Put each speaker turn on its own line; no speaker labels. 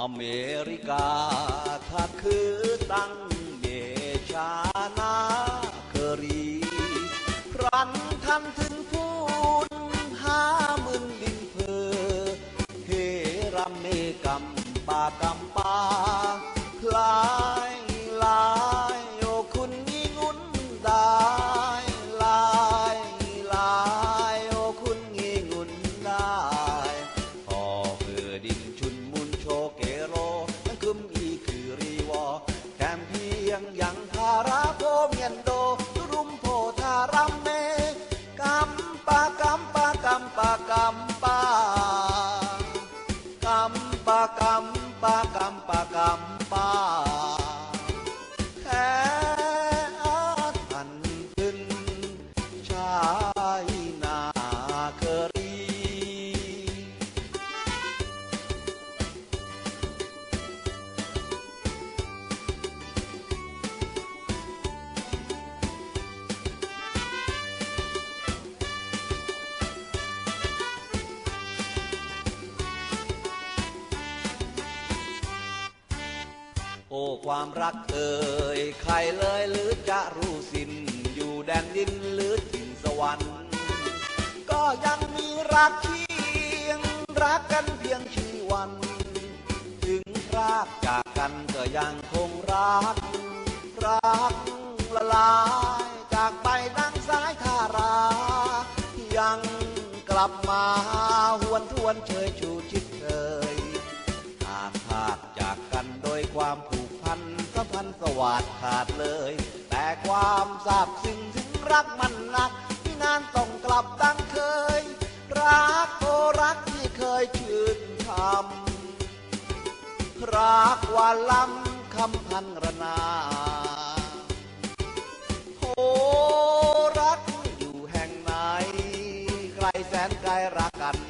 อเมริกาถ้าคือตั้งเดชานาเครีครั้นทันถึงพูนห้าหมื่นดินเพอเฮรัมเมกัมปากัม กัมปะกัมปะกัมปะกัมปะ อ้ความรักเอ่ยใครเลยหรือจะรู้สิ้นอยู่แดนดินหรือถิ่นสวรรค์ ก็ยังมีรักเคียงรักกันเพียงชีวัน ถึงพรากจากกันก็ยังคงรัก รักละลายจากไปดังสายทารา ยังกลับมาหวนทวนเชยชูชิดเคย สัมพันธ์สวัสดขาดเลย แต่ความซาบซึ้งถึงรักมันนักที่นานต้องกลับดังเคย รักโอรักที่เคยชื่นชำรักว่าล้ำคำพันรนาโอรักอยู่แห่งไหนใครแสนไกลรักกัน